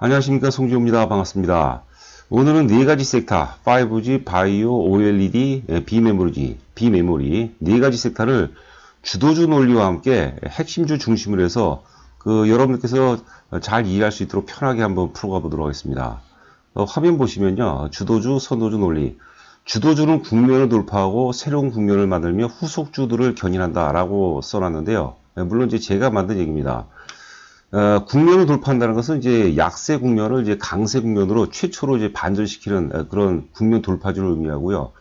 안녕하십니까 송지호입니다. 반갑습니다. 오늘은 네 가지 섹터 5G, 바이오, OLED, 예, 비메모리, 비메모리 네 가지 섹터를 주도주 논리와 함께 핵심주 중심으로 해서 그 여러분들께서 잘 이해할 수 있도록 편하게 한번 풀어가 보도록 하겠습니다. 어, 화면 보시면요. 주도주, 선도주 논리. 주도주는 국면을 돌파하고 새로운 국면을 만들며 후속주들을 견인한다라고 써놨는데요. 예, 물론 이제 제가 만든 얘기입니다. 어, 국면을 돌파한다는 것은 이제 약세 국면을 이제 강세 국면으로 최초로 이제 반전시키는 어, 그런 국면 돌파주를 의미하고요.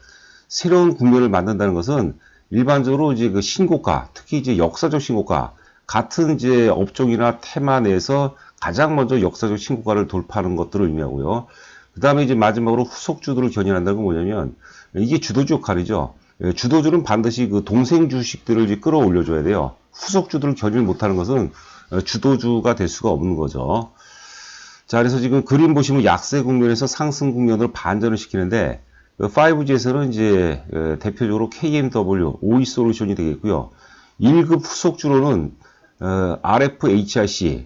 새로운 국면을 만든다는 것은 일반적으로 이제 그 신고가, 특히 이제 역사적 신고가, 같은 이제 업종이나 테마 내에서 가장 먼저 역사적 신고가를 돌파하는 것들을 의미하고요. 그 다음에 이제 마지막으로 후속주들을 견인한다는 건 뭐냐면 이게 주도주 역할이죠. 예, 주도주는 반드시 그 동생 주식들을 이제 끌어올려줘야 돼요. 후속주들을 견인 못하는 것은 어, 주도주가 될 수가 없는 거죠. 자, 그래서 지금 그림 보시면 약세 국면에서 상승 국면으로 반전을 시키는데 5G에서는 이제 어, 대표적으로 KMW, OE 솔루션이 되겠고요. 1급 후속주로는 어, RFHIC,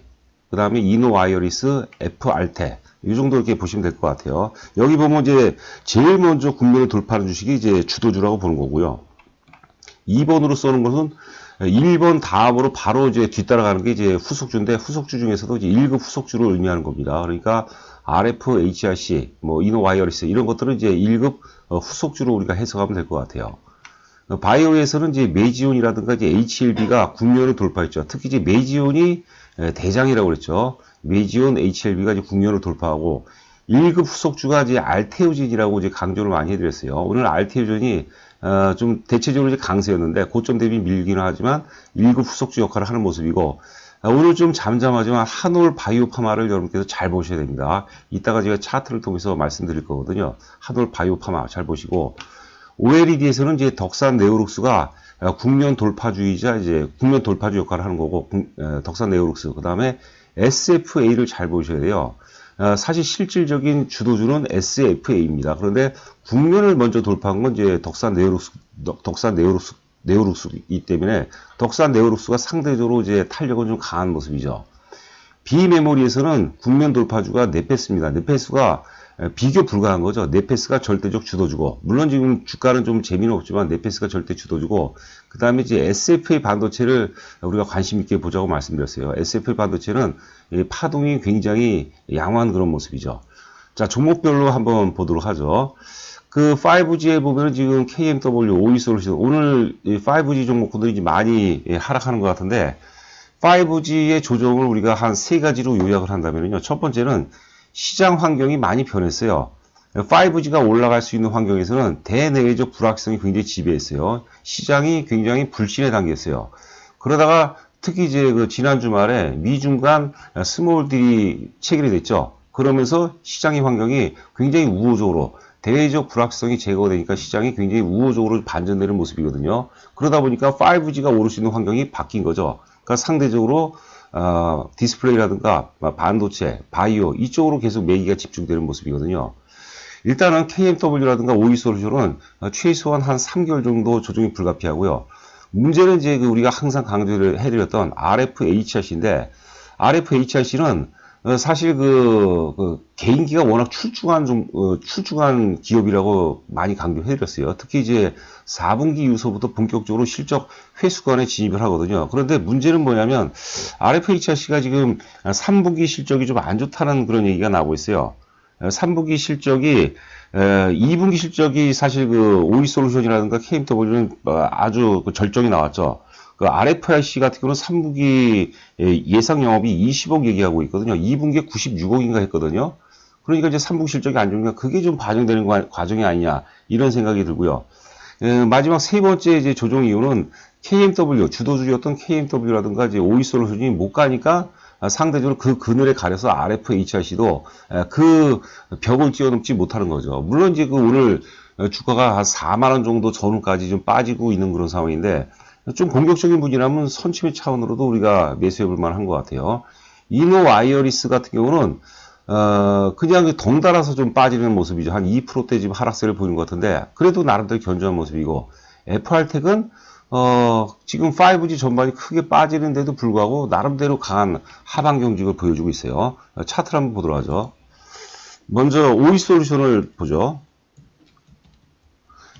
그 다음에 이노와이어리스, F알테 이 정도 이렇게 보시면 될 것 같아요. 여기 보면 이제 제일 먼저 국면을 돌파하는 주식이 이제 주도주라고 보는 거고요. 2번으로 써는 것은 1번 다음으로 바로 이제 뒤따라가는 게 이제 후속주인데 후속주 중에서도 이제 1급 후속주를 의미하는 겁니다. 그러니까 RF, HRC, 뭐 이노 와이어리스 이런 것들은 이제 1급 어, 후속주로 우리가 해석하면 될 것 같아요. 어, 바이오에서는 이제 메지온이라든가 이제 HLB가 국면을 돌파했죠. 특히 이제 메지온이 대장이라고 그랬죠. 메지온 HLB가 이제 국면을 돌파하고 1급 후속주가 이제 알테오진이라고 이제 강조를 많이 해드렸어요. 오늘 알테오진이 어, 좀 대체적으로 강세였는데 고점 대비 밀기는 하지만 1급 후속주 역할을 하는 모습이고 어, 오늘 좀 잠잠하지만 한올 바이오 파마를 여러분께서 잘 보셔야 됩니다. 이따가 제가 차트를 통해서 말씀드릴 거거든요. 한올 바이오 파마 잘 보시고 OLED에서는 이제 덕산 네오룩스가 어, 국면 돌파주의자 이제 국면 돌파주 역할을 하는 거고 덕산 네오룩스 그 다음에 SFA를 잘 보셔야 돼요. 어, 사실 실질적인 주도주는 SFA입니다. 그런데 국면을 먼저 돌파한 건 이제 덕산 네오룩스, 덕산 네오룩스, 네오룩스이기 때문에 덕산 네오룩스가 상대적으로 이제 탄력은 좀 강한 모습이죠. 비메모리에서는 국면 돌파주가 네페스입니다. 네페스가 비교 불가한 거죠. 네페스가 절대적 주도주고 물론 지금 주가는 좀 재미는 없지만 네페스가 절대 주도주고 그 다음에 이제 SFA 반도체를 우리가 관심 있게 보자고 말씀드렸어요. SFA 반도체는 파동이 굉장히 양호한 그런 모습이죠. 자 종목별로 한번 보도록 하죠. 그 5G에 보면은 지금 KMW, OE솔루션 오늘 5G 종목들이 많이 하락하는 것 같은데 5G의 조정을 우리가 한 세 가지로 요약을 한다면요. 첫 번째는 시장 환경이 많이 변했어요. 5G가 올라갈 수 있는 환경에서는 대내외적 불확실성이 굉장히 지배했어요. 시장이 굉장히 불신에 당겼어요. 그러다가 특히 이제 그 지난 주말에 미중 간 스몰딜이 체결이 됐죠. 그러면서 시장의 환경이 굉장히 우호적으로 대외적 불확실성이 제거되니까 시장이 굉장히 우호적으로 반전되는 모습이거든요. 그러다 보니까 5G가 오를 수 있는 환경이 바뀐 거죠. 그러니까 상대적으로 어, 디스플레이라든가 반도체, 바이오 이쪽으로 계속 매기가 집중되는 모습이거든요. 일단은 KMW라든가 OE솔루션은 최소한 한 3개월 정도 조정이 불가피하고요. 문제는 이제 그 우리가 항상 강조를 해드렸던 RFHRC인데 RFHRC는 어, 사실 그, 그, 개인기가 워낙 출중한 좀 어, 출중한 기업이라고 많이 강조해드렸어요. 특히 이제 4분기 이후서부터 본격적으로 실적 회수관에 진입을 하거든요. 그런데 문제는 뭐냐면 RFHRC가 지금 3분기 실적이 좀 안 좋다는 그런 얘기가 나오고 있어요. 3분기 실적이 2분기 실적이 사실 그 오이솔루션이라든가 KMW는 어, 아주 그 절정이 나왔죠. 그 RFIC 같은 경우는 3분기 예상 영업이 20억 얘기하고 있거든요. 2분기에 96억인가 했거든요. 그러니까 이제 3분기 실적이 안 좋으니까 그게 좀 반영되는 과정이 아니냐 이런 생각이 들고요. 마지막 세 번째 이제 조정 이유는 KMW 주도주였던 KMW라든가 이제 오이솔루션이 못 가니까 상대적으로 그 그늘에 가려서 RFHIC도 그 벽을 뛰어넘지 못하는 거죠. 물론 이제 그 오늘 주가가 한 4만 원 정도 전후까지 좀 빠지고 있는 그런 상황인데 좀 공격적인 분이라면 선침의 차원으로도 우리가 매수해 볼 만한 것 같아요. 이노 와이어리스 같은 경우는 어, 그냥 덩달아서 좀 빠지는 모습이죠. 한 2%대 지금 하락세를 보이는 것 같은데, 그래도 나름대로 견조한 모습이고, FR텍은 어, 지금 5G 전반이 크게 빠지는데도 불구하고 나름대로 강한 하방 경직을 보여주고 있어요. 어, 차트를 한번 보도록 하죠. 먼저 오이 솔루션을 보죠.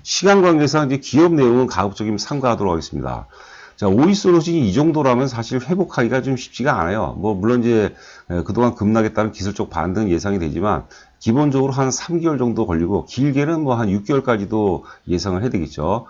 시간 관계상 이제 기업 내용은 가급적이면 삼가하도록 하겠습니다. 자, 오이 솔루션이 이 정도라면 사실 회복하기가 좀 쉽지가 않아요. 뭐, 물론 이제 에, 그동안 급락했다는 기술적 반등 예상이 되지만 기본적으로 한 3개월 정도 걸리고 길게는 뭐 한 6개월까지도 예상을 해야 되겠죠.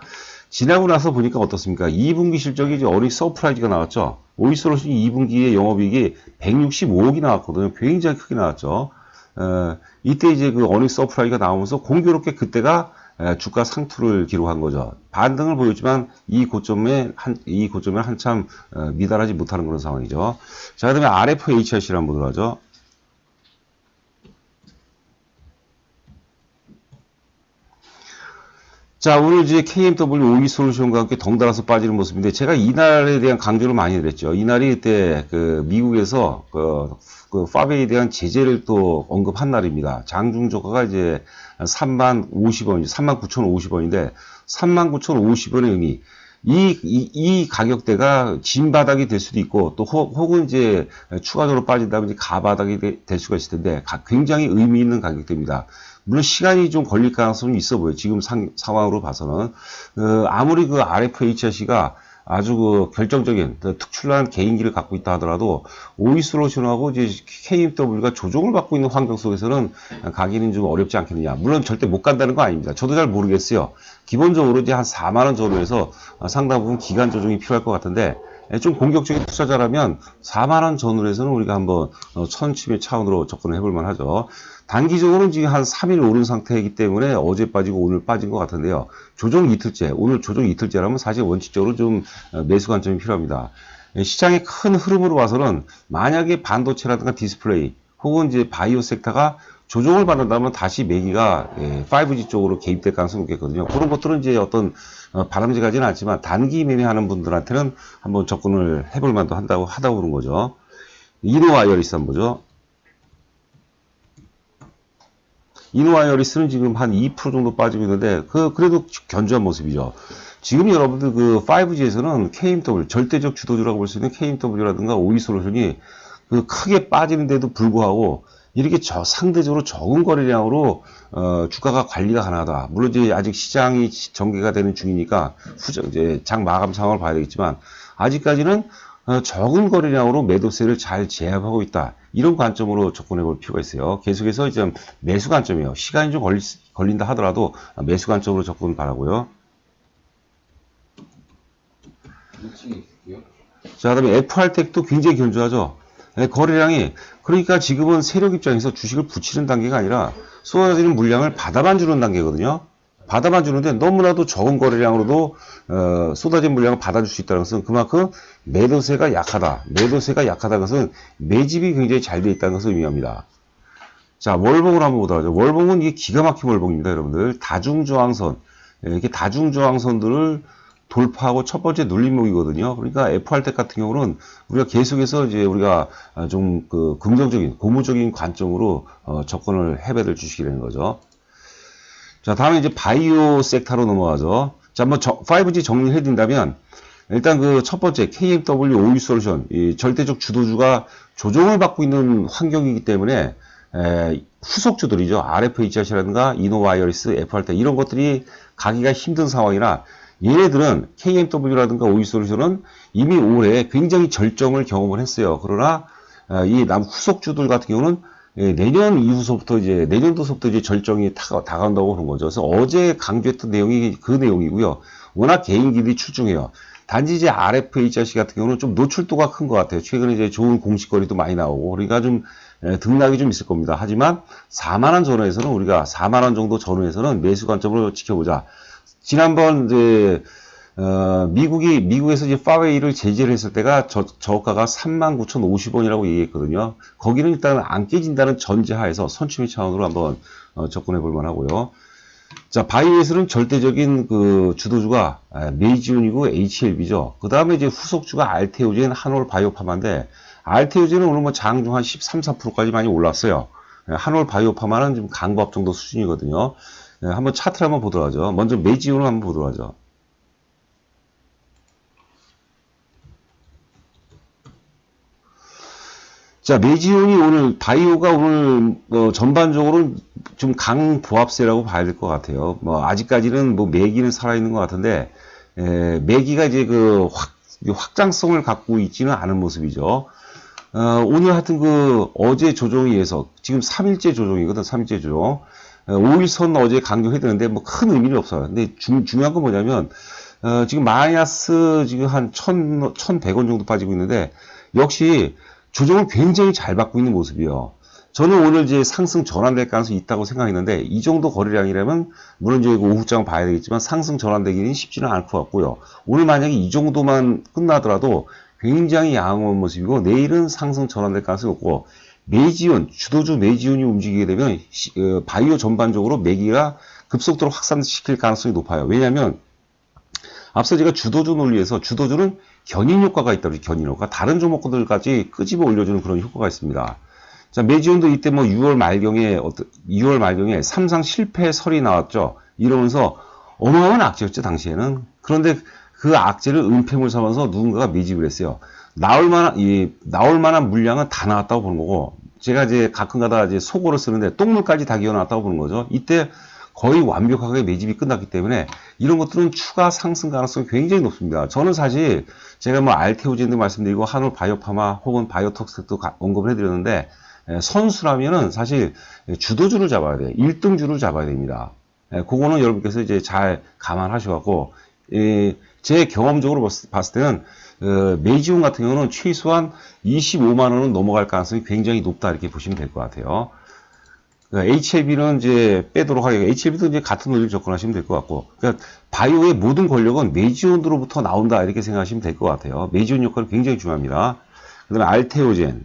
지나고 나서 보니까 어떻습니까? 2분기 실적이 이제 어리 서프라이즈가 나왔죠. 오이 솔루션이 2분기에 영업이익이 165억이 나왔거든요. 굉장히 크게 나왔죠. 어, 이때 이제 그 어닝 서프라이즈가 나오면서 공교롭게 그때가 에, 주가 상투를 기록한 거죠. 반등을 보였지만 이 고점에 한, 이 고점에 한참 어, 미달하지 못하는 그런 상황이죠. 자, 그 다음에 한번 보도록 하죠. 자, 오늘 이제 KMW 오이 솔루션과 함께 덩달아서 빠지는 모습인데, 제가 이날에 대한 강조를 많이 드렸죠. 이날이 그때 그 미국에서 그, 그 파베에 대한 제재를 또 언급한 날입니다. 장중 저가가 이제 3만 50원, 3만 9,050원인데, 3만 9,050원의 의미. 이, 이, 이 가격대가 진 바닥이 될 수도 있고, 또 혹, 은 이제 추가적으로 빠진다면 이제 가바닥이 되, 될 수가 있을 텐데, 가, 굉장히 의미 있는 가격대입니다. 물론 시간이 좀 걸릴 가능성이 있어 보여요. 지금 상, 상황으로 봐서는. 어, 아무리 그 RFHRC가 아주 그 결정적인 그 특출난 개인기를 갖고 있다 하더라도 오이 솔루션하고 이제 KMW가 조종을 받고 있는 환경 속에서는 가기는 좀 어렵지 않겠느냐. 물론 절대 못 간다는 거 아닙니다. 저도 잘 모르겠어요. 기본적으로 이제 한 4만 원 전후에서 상당 부분 기간 조정이 필요할 것 같은데 좀 공격적인 투자자라면 4만 원 전후에서는 우리가 한번 천침의 차원으로 접근을 해볼 만하죠. 단기적으로는 지금 한 3일 오른 상태이기 때문에 어제 빠지고 오늘 빠진 것 같은데요. 조정 이틀째, 오늘 조정 이틀째라면 사실 원칙적으로 좀 어, 매수 관점이 필요합니다. 예, 시장의 큰 흐름으로 봐서는 만약에 반도체라든가 디스플레이 혹은 이제 바이오 섹터가 조정을 받는다면 다시 매기가 5G 예, 쪽으로 개입될 가능성이 높겠거든요. 그런 것들은 이제 어떤 어, 바람직하지는 않지만 단기 매매하는 분들한테는 한번 접근을 해볼 만도 한다고 하다고 그런 거죠. 이노와이어리스 한번 보죠. 이노와이어리스는 지금 한 2% 정도 빠지고 있는데 그 그래도 견주한 모습이죠. 지금 여러분들 그 5G에서는 KMW 절대적 주도주라고 볼 수 있는 KMW라든가 오이솔루션이 그 크게 빠지는데도 불구하고 이렇게 저 상대적으로 적은 거래량으로 어, 주가가 관리가 가능하다. 물론 이제 아직 시장이 전개가 되는 중이니까 후정 이제 장 마감 상황을 봐야 되겠지만 아직까지는 어, 적은 거래량으로 매도세를 잘 제압하고 있다. 이런 관점으로 접근해 볼 필요가 있어요. 계속해서 이제 매수 관점이에요. 시간이 좀 걸리, 걸린다 하더라도 매수 관점으로 접근 바라고요. 자, 그다음에 FR텍도 굉장히 견조하죠. 네, 거래량이 그러니까 지금은 세력 입장에서 주식을 붙이는 단계가 아니라 쏟아지는 물량을 받아만 주는 단계거든요. 받아만 주는데 너무나도 적은 거래량으로도 어, 쏟아진 물량을 받아줄 수 있다는 것은 그만큼 매도세가 약하다. 매도세가 약하다는 것은 매집이 굉장히 잘 되어 있다는 것을 의미합니다. 자, 월봉을 한번 보도록 하죠. 월봉은 이게 기가 막힌 월봉입니다, 여러분들. 다중저항선. 예, 이렇게 다중저항선들을 돌파하고 첫 번째 눌림목이거든요. 그러니까 FR텍 같은 경우는 우리가 계속해서 이제 우리가 좀 그 긍정적인, 고무적인 관점으로 어, 접근을 해배를 주시게 는 거죠. 자, 다음에 이제 바이오 섹터로 넘어가죠. 자, 뭐 5G 정리를 해드린다면 일단 그 첫 번째 KMW OU 솔루션 이 절대적 주도주가 조정을 받고 있는 환경이기 때문에 에, 후속주들이죠. RFHR이라든가 이노와이어리스, FRT 이런 것들이 가기가 힘든 상황이라 얘네들은 KMW라든가 OU 솔루션은 이미 올해 굉장히 절정을 경험을 했어요. 그러나 이 남 후속주들 같은 경우는 예, 내년 이후서부터 이제 내년도서부터 이제 절정이 다, 다가온다고 그런 거죠. 그래서 어제 강조했던 내용이 그 내용이고요. 워낙 개인기들이 출중해요. 단지 이제 RFHRC 같은 경우는 좀 노출도가 큰 것 같아요. 최근에 이제 좋은 공식거리도 많이 나오고 그러니까 좀 예, 등락이 좀 있을 겁니다. 하지만 4만 원 전후에서는 우리가 4만 원 정도 전후에서는 매수 관점으로 지켜보자. 지난번 이제 어, 미국이, 미국에서 이제 파웨이를 제재를 했을 때가 저, 저가가 39,050원이라고 얘기했거든요. 거기는 일단 안 깨진다는 전제하에서 선취미 차원으로 한번 어, 접근해 볼 만하고요. 자, 바이오에서는 절대적인 그 주도주가 메이지온이고 HLB죠. 그 다음에 이제 후속주가 알테오젠, 한올 바이오파마인데, 알테오젠은 오늘 뭐 장중 한 13, 4%까지 많이 올랐어요. 한올 바이오파마는 좀 강보합 정도 수준이거든요. 예, 한번 차트를 한번 보도록 하죠. 먼저 매지온을 한번 보도록 하죠. 자, 매지온이 오늘, 바이오가 오늘, 뭐 전반적으로 좀 강보합세라고 봐야 될 것 같아요. 뭐, 아직까지는 뭐, 매기는 살아있는 것 같은데, 에, 매기가 이제 그 확, 확장성을 갖고 있지는 않은 모습이죠. 어, 오늘 하여튼 그, 어제 조정에 의해서, 지금 3일째 조정이거든, 3일째 조정. 어, 5일선 어제 강조해드렸는데, 뭐, 큰 의미는 없어요. 근데 중, 중요한 건 뭐냐면, 어, 지금 마이너스 지금 한 1,000, 1,100원 정도 빠지고 있는데, 역시, 조정을 굉장히 잘 받고 있는 모습이에요. 저는 오늘 이제 상승 전환될 가능성이 있다고 생각했는데 이 정도 거래량이라면 물론 이제 오후장 봐야 되겠지만 상승 전환되기는 쉽지는 않을 것 같고요. 오늘 만약에 이 정도만 끝나더라도 굉장히 양호한 모습이고 내일은 상승 전환될 가능성이 없고 매지온 주도주 매지온이 움직이게 되면 시, 어, 바이오 전반적으로 매기가 급속도로 확산시킬 가능성이 높아요. 왜냐하면 앞서 제가 주도주 논리에서 주도주는 견인 효과가 있다고. 견인 효과. 다른 종목들까지 끄집어 올려주는 그런 효과가 있습니다. 자, 매지온도 이때 뭐 6월 말경에, 2월 말경에 삼상 실패 설이 나왔죠. 이러면서 어마어마한 악재였죠, 당시에는. 그런데 그 악재를 은폐물 삼아서 누군가가 매집을 했어요. 나올 만한, 이, 나올 만한 물량은 다 나왔다고 보는 거고, 제가 이제 가끔 가다 이제 속어를 쓰는데 똥물까지 다 기어 나왔다고 보는 거죠. 이때 거의 완벽하게 매집이 끝났기 때문에 이런 것들은 추가 상승 가능성이 굉장히 높습니다. 저는 사실 제가 뭐 알테오젠도 말씀드리고 한올 바이오파마 혹은 바이오톡스도 언급을 해드렸는데 선수라면은 사실 주도주를 잡아야 돼요. 1등주를 잡아야 됩니다. 그거는 여러분께서 이제 잘 감안하셔갖고 제 경험적으로 봤을 때는 어, 메이지온 같은 경우는 최소한 25만 원은 넘어갈 가능성이 굉장히 높다 이렇게 보시면 될 것 같아요. HLB는 이제 빼도록 하겠고, HLB도 이제 같은 논리를 접근하시면 될 것 같고, 그러니까 바이오의 모든 권력은 메지온으로부터 나온다, 이렇게 생각하시면 될 것 같아요. 메지온 역할은 굉장히 중요합니다. 그 다음에 알테오젠.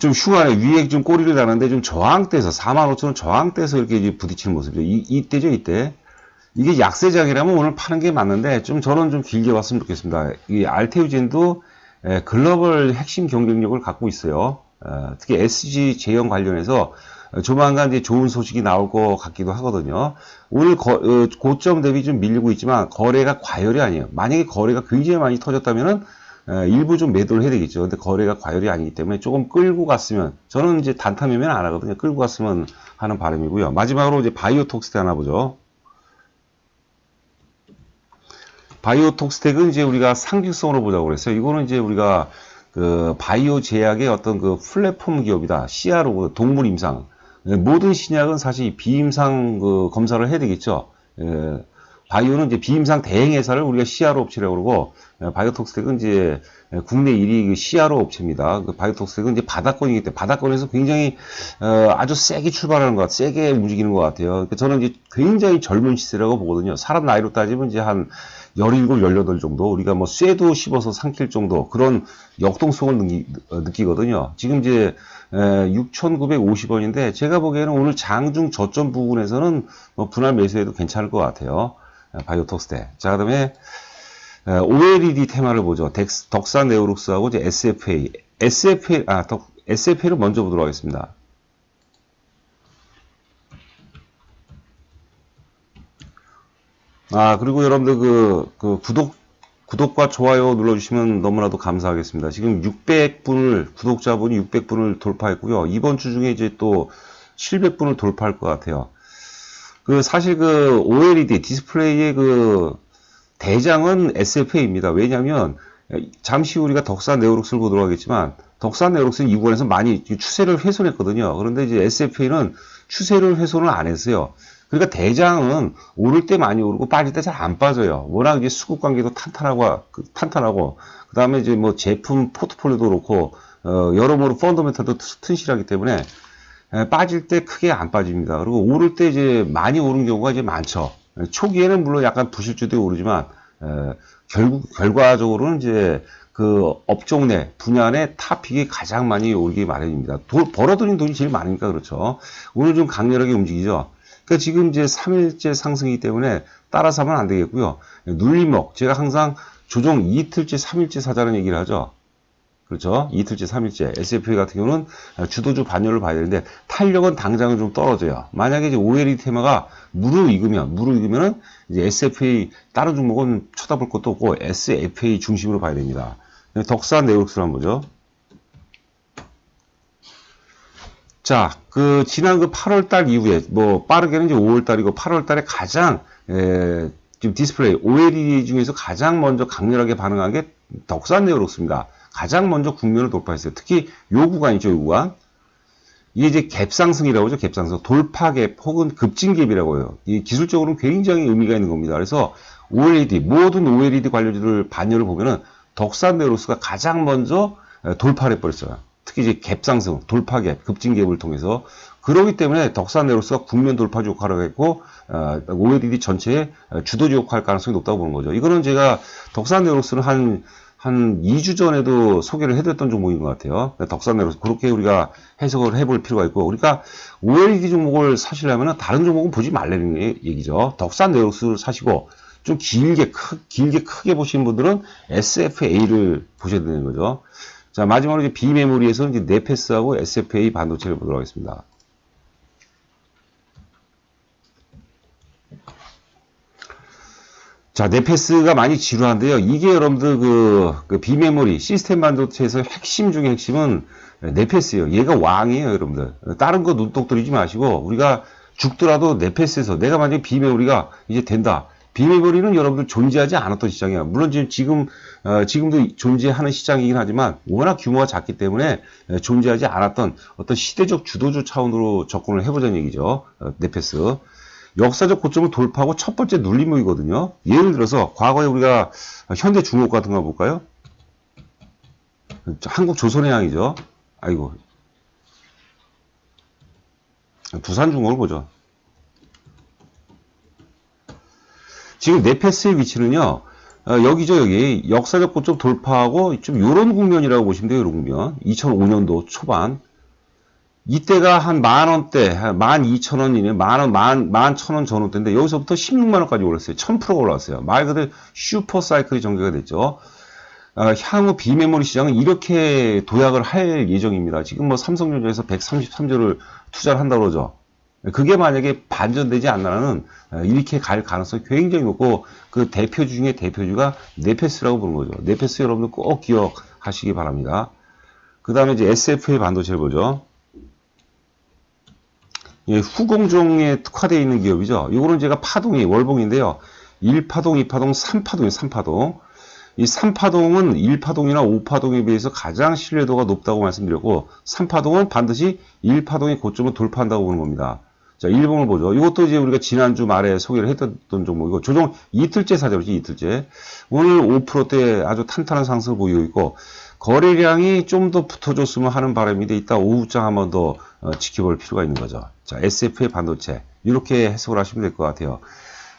좀 흉하네. 위에 좀 꼬리를 다는데 좀 저항대에서, 45,000원 저항대에서 이렇게 부딪히는 모습이죠. 이, 이때죠, 이때. 이게 약세장이라면 오늘 파는 게 맞는데, 좀 저는 좀 길게 봤으면 좋겠습니다. 이 알테오젠도 예, 글로벌 핵심 경쟁력을 갖고 있어요. 어, 특히 SG 제형 관련해서 조만간 이제 좋은 소식이 나올 것 같기도 하거든요. 오늘 거, 어, 고점 대비 좀 밀리고 있지만 거래가 과열이 아니에요. 만약에 거래가 굉장히 많이 터졌다면은 어, 일부 좀 매도를 해야 되겠죠. 근데 거래가 과열이 아니기 때문에 조금 끌고 갔으면 저는 이제 단타 매매는 안 하거든요. 끌고 갔으면 하는 바람이고요. 마지막으로 이제 바이오톡스트 하나 보죠. 바이오 톡스텍은 이제 우리가 상징성으로 보자고 그랬어요. 이거는 이제 우리가 그 바이오 제약의 어떤 그 플랫폼 기업이다. CRO, 동물 임상. 예, 모든 신약은 사실 비임상 그 검사를 해야 되겠죠. 예, 바이오는 이제 비임상 대행 회사를 우리가 CRO 업체라고 그러고 예, 바이오톡스텍은 이제 국내 1위 그 CRO 업체입니다. 그 바이오톡스텍은 이제 바닥권이기 때문에 바닥권에서 굉장히 어, 아주 세게 출발하는 것 같아요. 세게 움직이는 것 같아요. 그러니까 저는 이제 굉장히 젊은 시세라고 보거든요. 사람 나이로 따지면 이제 한 17, 18 정도 우리가 뭐 쇠도 씹어서 삼킬 정도 그런 역동성을 느끼, 어, 느끼거든요. 지금 이제 6,950원인데 제가 보기에는 오늘 장중 저점 부분에서는 뭐 분할 매수해도 괜찮을 것 같아요. 바이오톡스테. 자, 그 다음에 OLED 테마를 보죠. 덕산 네오룩스하고 SFA. SFA, 아, 덕, SFA를 먼저 보도록 하겠습니다. 아, 그리고 여러분들 그, 그 구독, 구독과 좋아요 눌러주시면 너무나도 감사하겠습니다. 지금 600분을, 구독자분이 600분을 돌파했고요. 이번 주 중에 이제 또 700분을 돌파할 것 같아요. 그, 사실 그 OLED 디스플레이의 그 대장은 SFA입니다. 왜냐면 하 잠시 우리가 덕산 네오룩스를 보도록 하겠지만 덕산 네오룩스는 이 구간에서 많이 추세를 훼손했거든요. 그런데 이제 SFA는 추세를 훼손을 안 했어요. 그러니까 대장은 오를 때 많이 오르고 빠질 때 잘 안 빠져요. 워낙 이제 수급 관계도 탄탄하고 그, 탄탄하고 그다음에 이제 뭐 제품 포트폴리오도 그렇고 어, 여러모로 펀더멘탈도 튼실하기 때문에 에, 빠질 때 크게 안 빠집니다. 그리고 오를 때 이제 많이 오른 경우가 이제 많죠. 초기에는 물론 약간 부실주도 오르지만 에, 결국 결과적으로는 이제 그 업종 내 분야 내 타픽이 가장 많이 오르기 마련입니다. 도, 벌어들인 돈이 제일 많으니까 그렇죠. 오늘 좀 강렬하게 움직이죠. 그러니까 지금 이제 3일째 상승이기 때문에 따라서 하면 안 되겠고요. 눌림목, 제가 항상 조정 이틀째, 3일째 사자는 얘기를 하죠. 그렇죠? 이틀째, 3일째. SFA 같은 경우는 주도주 반열을 봐야 되는데 탄력은 당장은 좀 떨어져요. 만약에 이제 OLED 테마가 무르익으면, 무르익으면은 이제 SFA 다른 종목은 쳐다볼 것도 없고 SFA 중심으로 봐야 됩니다. 덕산 네오룩스를 한번 보죠. 자, 그 지난 그 8월 달 이후에 뭐 빠르게는 이제 5월 달이고 8월 달에 가장 에, 지금 디스플레이 OLED 중에서 가장 먼저 강렬하게 반응한 게 덕산 네오룩스입니다. 가장 먼저 국면을 돌파했어요. 특히 요 구간이죠, 요 구간. 이게 이제 갭상승이라고 하죠, 갭상승. 돌파갭 혹은 급진갭이라고 해요. 이 기술적으로는 굉장히 의미가 있는 겁니다. 그래서 OLED, 모든 OLED 관료들 반열을 보면은 덕산 네오룩스가 가장 먼저 돌파를 해버렸어요. 특히 이제 갭상승, 돌파갭, 급진갭을 통해서 그러기 때문에 덕산 네오룩스가 국면 돌파주 역할을 했고 어, OLED 전체의 주도주 역할 가능성이 높다고 보는 거죠. 이거는 제가 덕산 네오룩스는 한, 한 2주 전에도 소개를 해드렸던 종목인 것 같아요. 덕산 네오룩스 그렇게 우리가 해석을 해볼 필요가 있고 우리가 OLED 종목을 사시려면 다른 종목은 보지 말라는 얘기죠. 덕산 네오룩스를 사시고 좀 길게 크, 길게 크게 보시는 분들은 SFA를 보셔야 되는 거죠. 자, 마지막으로 이제 비메모리에서 이제 네페스하고 SFA 반도체를 보도록 하겠습니다. 자, 네페스가 많이 지루한데요. 이게 여러분들 그, 그 비메모리 시스템 반도체에서 핵심 중에 핵심은 네페스예요. 얘가 왕이에요, 여러분들. 다른 거 눈독 들이지 마시고 우리가 죽더라도 네페스에서 내가 만약에 비메모리가 이제 된다. 비메모리는 여러분들 존재하지 않았던 시장이야. 물론 지금 지금 어, 지금도 존재하는 시장이긴 하지만 워낙 규모가 작기 때문에 에, 존재하지 않았던 어떤 시대적 주도주 차원으로 접근을 해보자는 얘기죠. 어, 네페스. 역사적 고점을 돌파하고 첫 번째 눌림목이거든요. 예를 들어서 과거에 우리가 현대 중국 같은 거 볼까요? 한국 조선해양이죠. 아이고. 두산중공을 보죠. 지금 네페스의 위치는요. 어, 여기죠, 여기. 역사적 고점 돌파하고 좀 요런 국면이라고 보시면 돼요, 요런 국면. 2005년도 초반. 이때가 한 만 원대, 만 이천 원이네, 만 원, 만, 만천원 전후대인데, 여기서부터 16만 원까지 올랐어요. 1000%가 올랐어요. 말 그대로 슈퍼 사이클이 전개가 됐죠. 어, 향후 비메모리 시장은 이렇게 도약을 할 예정입니다. 지금 뭐 삼성전자에서 133조를 투자를 한다고 그러죠. 그게 만약에 반전되지 않나는 이렇게 갈 가능성이 굉장히 높고 그 대표주 중에 대표주가 네페스라고 부르는 거죠. 네페스 여러분들 꼭 기억하시기 바랍니다. 그 다음에 이제 SFA 반도체를 보죠. 예, 후공정에 특화되어 있는 기업이죠. 이거는 제가 파동이 월봉인데요. 1파동, 2파동, 3파동이에요. 3파동. 이 3파동은 1파동이나 5파동에 비해서 가장 신뢰도가 높다고 말씀드렸고 3파동은 반드시 1파동의 고점을 돌파한다고 보는 겁니다. 자, 1봉을 보죠. 이것도 이제 우리가 지난주 말에 소개를 했던 종목이고 조정 이틀째 사정이지 이틀째. 오늘 5%대 아주 탄탄한 상승을 보이고 있고 거래량이 좀 더 붙어줬으면 하는 바람인데 이따 오후장 한번더 어, 지켜볼 필요가 있는 거죠. 자, SF의 반도체 이렇게 해석을 하시면 될 것 같아요.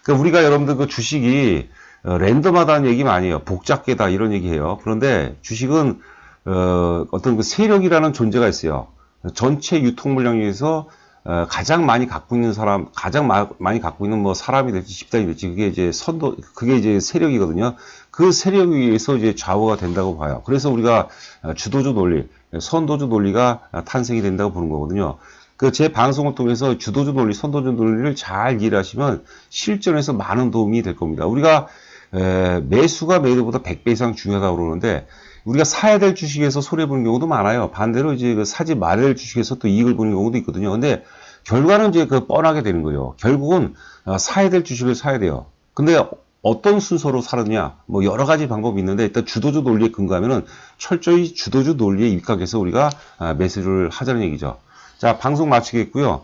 그러니까 우리가 여러분들 그 주식이 어, 랜덤하다는 얘기 많이 해요. 복잡계다 이런 얘기 해요. 그런데 주식은 어, 어떤 그 세력이라는 존재가 있어요. 전체 유통 물량에서 어, 가장 많이 갖고 있는 사람, 가장 마, 많이 갖고 있는 뭐 사람이 될지 집단이 될지 그게 이제 선도, 그게 이제 세력이거든요. 그 세력에 의해서 이제 좌우가 된다고 봐요. 그래서 우리가 주도주 논리, 선도주 논리가 탄생이 된다고 보는 거거든요. 그 제 방송을 통해서 주도주 논리, 선도주 논리를 잘 이해하시면 실전에서 많은 도움이 될 겁니다. 우리가 에, 매수가 매도보다 100배 이상 중요하다고 그러는데 우리가 사야 될 주식에서 손해보는 경우도 많아요. 반대로 이제 그 사지 말아야 될 주식에서 또 이익을 보는 경우도 있거든요. 근데 결과는 이제 그 뻔하게 되는 거예요. 결국은 어, 사야 될 주식을 사야 돼요. 근데 어떤 순서로 사느냐, 뭐 여러 가지 방법이 있는데 일단 주도주 논리에 근거하면은 철저히 주도주 논리에 입각해서 우리가 아, 매수를 하자는 얘기죠. 자, 방송 마치겠고요.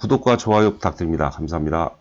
구독과 좋아요 부탁드립니다. 감사합니다.